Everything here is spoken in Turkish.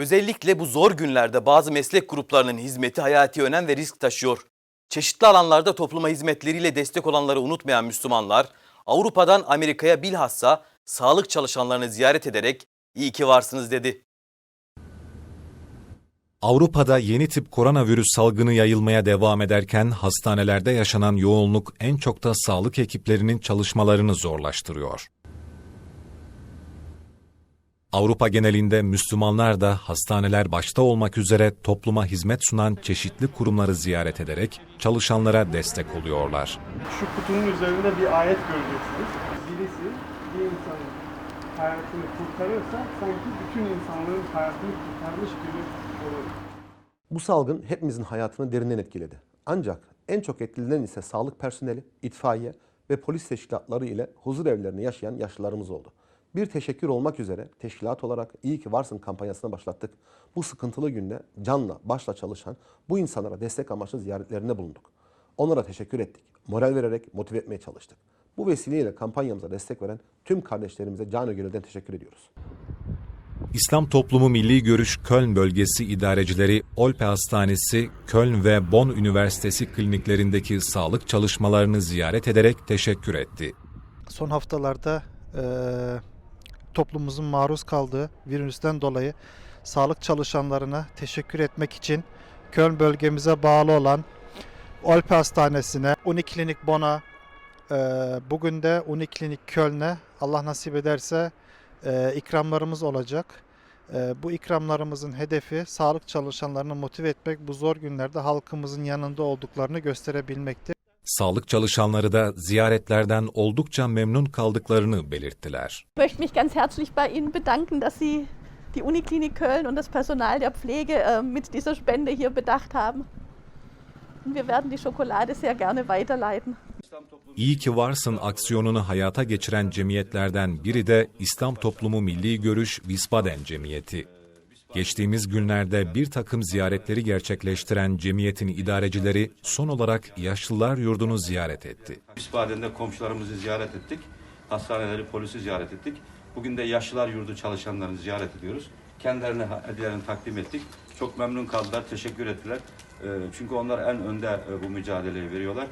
Özellikle bu zor günlerde bazı meslek gruplarının hizmeti hayati önem ve risk taşıyor. Çeşitli alanlarda topluma hizmetleriyle destek olanları unutmayan Müslümanlar, Avrupa'dan Amerika'ya bilhassa sağlık çalışanlarını ziyaret ederek iyi ki varsınız dedi. Avrupa'da yeni tip koronavirüs salgını yayılmaya devam ederken hastanelerde yaşanan yoğunluk en çok da sağlık ekiplerinin çalışmalarını zorlaştırıyor. Avrupa genelinde Müslümanlar da hastaneler başta olmak üzere topluma hizmet sunan çeşitli kurumları ziyaret ederek çalışanlara destek oluyorlar. Şu kutunun üzerinde bir ayet göreceksiniz. Birisi bir insanın hayatını kurtarırsa sanki bütün insanlığın hayatını kurtarmış gibi olur. Bu salgın hepimizin hayatını derinden etkiledi. Ancak en çok etkilenen ise sağlık personeli, itfaiye ve polis teşkilatları ile huzur evlerini yaşayan yaşlılarımız oldu. Bir teşekkür olmak üzere teşkilat olarak iyi ki varsın kampanyasını başlattık. Bu sıkıntılı günde canla başla çalışan bu insanlara destek amaçlı ziyaretlerinde bulunduk. Onlara teşekkür ettik. Moral vererek motive etmeye çalıştık. Bu vesileyle kampanyamıza destek veren tüm kardeşlerimize canı gönülden teşekkür ediyoruz. İslam Toplumu Milli Görüş Köln Bölgesi idarecileri Olpe Hastanesi, Köln ve Bonn Üniversitesi kliniklerindeki sağlık çalışmalarını ziyaret ederek teşekkür etti. son haftalarda e, toplumumuzun maruz kaldığı virüsten dolayı sağlık çalışanlarına teşekkür etmek için Köln bölgemize bağlı olan Olpe Hastanesi'ne, Uniklinik Bon'a, e, bugün de Uniklinik Köln'e Allah nasip ederse e, ikramlarımız olacak. E, bu ikramlarımızın hedefi sağlık çalışanlarını motive etmek, bu zor günlerde halkımızın yanında olduklarını gösterebilmektir. Sağlık çalışanları da ziyaretlerden oldukça memnun kaldıklarını belirttiler. Ich möchte mich ganz herzlich bei Ihnen bedanken, dass Sie die Uniklinik Köln und das Personal der Pflege äh, mit dieser Spende hier bedacht haben. Und wir werden die Schokolade sehr gerne weiterleiten. İyi ki varsın aksiyonunu hayata geçiren cemiyetlerden biri de İslam Toplumu Milli Görüş Visbaden Cemiyeti. Geçtiğimiz günlerde bir takım ziyaretleri gerçekleştiren cemiyetin idarecileri son olarak yaşlılar yurdunu ziyaret etti. Bisbaden'de komşularımızı ziyaret ettik. Hastaneleri, polisi ziyaret ettik. Bugün de yaşlılar yurdu çalışanlarını ziyaret ediyoruz. Kendilerine hediyelerini takdim ettik. Çok memnun kaldılar, teşekkür ettiler. Ee, Çünkü onlar en önde e, bu mücadeleyi veriyorlar.